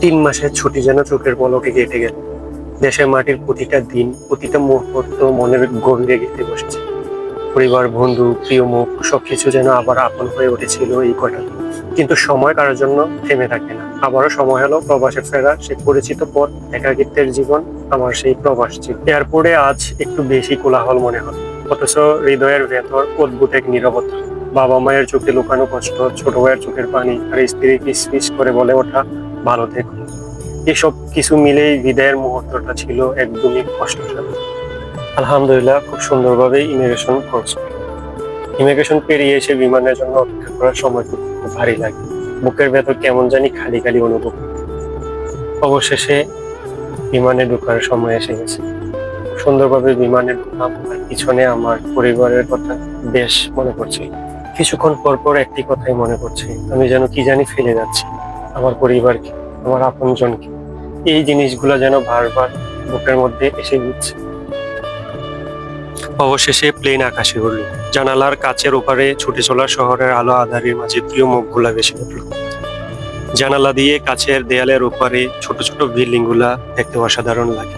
তিন মাসের ছুটি যেন চোখের পলকে কেটে গেল। দেশের মাটির প্রতিটা দিন, প্রতিটা মুহূর্ত মনের গভীরে গেঁথে বসেছে। পরিবার, বন্ধু, প্রিয় মুখ, সবকিছু যেন আবার আপন হয়ে উঠেছিল এই কটা কিন্তু সময় কারোর জন্য থেমে থাকে না। আবারও সময় হলো প্রবাসে ফেরা সে পরিচিত পথ, একাকিত্বের জীবন আমার সেই প্রবাস ছিল। এয়ারপোর্টে আজ একটু বেশি কোলাহল মনে হলো অথচ হৃদয়ের ভেতর অদ্ভুত এক নিরবতা। বাবা মায়ের চোখে লুকানো কষ্ট, ছোট ভাইয়ের চোখের পানি, আর স্ত্রী কিসমিস করে বলে ওঠা ভালো থেকো। এসব কিছু মিলেই বিদায়ের মুহূর্তটা ছিল একদমই কষ্টসাধ্য। আলহামদুলিল্লাহ, খুব সুন্দরভাবে ইমিগ্রেশন করছে। ইমিগ্রেশন পেরিয়ে এসে বিমানের জন্য অপেক্ষা করার সময় খুব ভারী লাগে। বুকের ভেতর কেমন জানি খালি খালি অনুভব। অবশেষে বিমানে ঢোকার সময় এসে গেছে। সুন্দরভাবে বিমানে ঢুকলাম আর পিছনে আমার পরিবারের কথা বেশ মনে পড়ছে। কিছুক্ষণ পর পর একটি কথাই মনে পড়ছে। আমি যেন কি জানি ফেলে যাচ্ছি। আমার পরিবারকে, আমার আপনজনকে। এই জিনিসগুলো যেন বারবার বুকের মধ্যে এসে দিচ্ছে অবশেষে প্লেন আকাশে উঠল জানালার কাছের ওপারে ছুটে চলা শহরের আলো আধারের মাঝে প্রিয় মুখগুলা ভেসে উঠল। জানালা দিয়ে কাছের দেয়ালের ওপারে ছোট ছোট বিল্ডিংগুলা দেখতে অসাধারণ লাগে।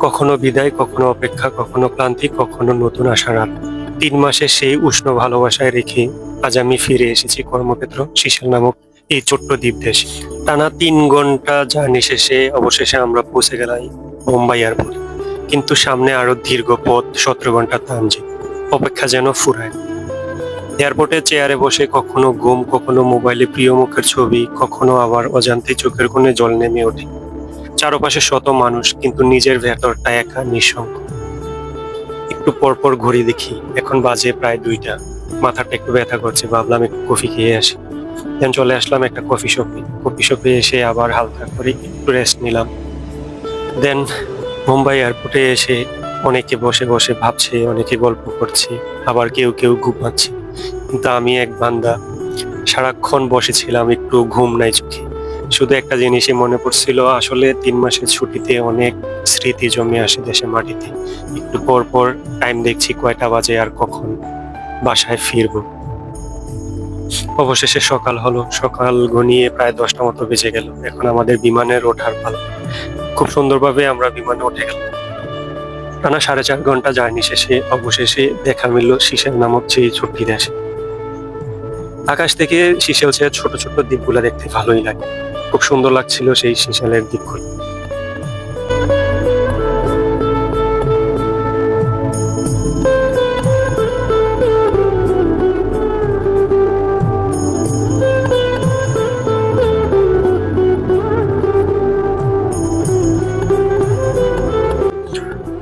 কখনো বিদায়, কখনো অপেক্ষা, কখনো ক্লান্তি, কখনো নতুন আশার আলো তিন মাসে সেই উষ্ণ ভালোবাসায় রেখে আজ আমি ফিরে এসেছি কর্মক্ষেত্র শিশাল নামক এই ছোট্ট দ্বীপ দেশে টানা তিন ঘণ্টা জার্নি শেষে অবশেষে আমরা পৌঁছে গেলাম মুম্বাই এয়ারপোর্ট। কিন্তু সামনে আরও দীর্ঘ পথ, সতেরো ঘণ্টা তামজি অপেক্ষা যেন ফুরায়। এয়ারপোর্টে চেয়ারে বসে কখনো ঘুম, কখনো মোবাইলে প্রিয় মুখের ছবি, কখনো আবার অজান্তে চোখের কোণে জল নেমে ওঠে। চারপাশে শত মানুষ, কিন্তু নিজের ভেতরটা একা নিঃসঙ্গ। একটু পর পর ঘড়ি দেখি, এখন বাজে প্রায় দুইটা। মাথাটা একটু ব্যথা করছে, ভাবলাম একটু কফি খেয়ে আসি। দেন চলে আসলাম একটা কফি শপে। কফি শপে এসে আবার হালকা করে একটু রেস্ট নিলাম। দেন মুম্বাই এয়ারপোর্টে এসে অনেকে বসে বসে ভাবছে, অনেকে গল্প করছে, আবার কেউ কেউ ঘুমাচ্ছে। কিন্তু আমি এক বান্দা। সারাক্ষণ বসেছিলাম একটু ঘুম নাই চোখে। শুধু একটা জিনিসই মনে পড়ছিল, আসলে তিন মাসের ছুটিতে অনেক স্মৃতি জমে আসে দেশের মাটিতে। একটু পর পর টাইম দেখছি কয়টা বাজে আর কখন বাসায় ফিরবো। অবশেষে সকাল হলো, সকাল ঘনিয়ে প্রায় দশটা মতো বেজে গেল। এখন আমাদের বিমানের ওঠার পালা। খুব সুন্দরভাবে আমরা বিমানে উঠে গেলাম। টানা সাড়ে চার ঘণ্টা জার্নি শেষে, অবশেষে দেখা মিলল শিশেল নামক সেই ছোট্টি দেশে আকাশ থেকে শিশেলসের ছোট ছোট দ্বীপগুলো দেখতে ভালোই লাগে। খুব সুন্দর লাগছিল সেই শিশালের দ্বীপগুলো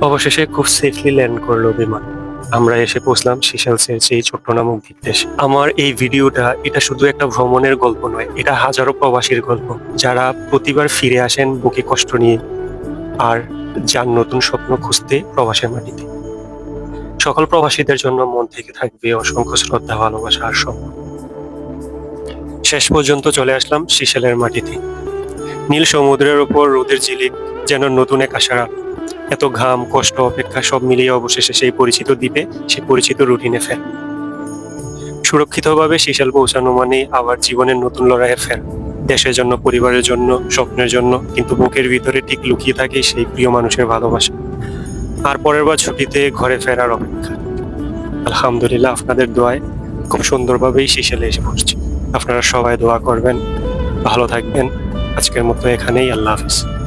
অবশেষে খুব সেফলি ল্যান্ড করল বিমান। আমরা এসে পৌঁছলাম সিশালসের সেই ছোট্ট নামক দ্বীপ দেশে আমার এই ভিডিওটা এটা শুধু একটা ভ্রমণের গল্প নয়, এটা হাজারো প্রবাসীর গল্প। যারা প্রতিবার ফিরে আসেন বুকে কষ্ট নিয়ে আর যার নতুন স্বপ্ন খুঁজতে প্রবাসের মাটিতে। সকল প্রবাসীদের জন্য মন থেকে থাকবে অসংখ্য শ্রদ্ধা, ভালোবাসা আর সম্মান। শেষ পর্যন্ত চলে আসলাম সিশেলের মাটিতে। নীল সমুদ্রের উপর রোদের ঝিলিক যেন নতুন এক আশার আলো। এত ঘাম, কষ্ট, অপেক্ষা সব মিলিয়ে অবশেষে সেই পরিচিত দ্বীপে সেই পরিচিত রুটিনে ফের। সুরক্ষিতভাবে শিশাল পৌঁছানো মানে আবার জীবনের নতুন লড়াইয়ের ফের। দেশের জন্য, পরিবারের জন্য, স্বপ্নের জন্য, কিন্তু বুকের ভিতরে ঠিক লুকিয়ে থাকে সেই প্রিয় মানুষের ভালোবাসা। আর পরের বার ছুটিতে ঘরে ফেরার অপেক্ষা। আলহামদুলিল্লাহ আপনাদের দোয়ায় খুব সুন্দরভাবেই শিশালে এসে পড়ছি। আপনারা সবাই দোয়া করবেন। ভালো থাকবেন। আজকের মতো এখানেই, আল্লাহ হাফিজ।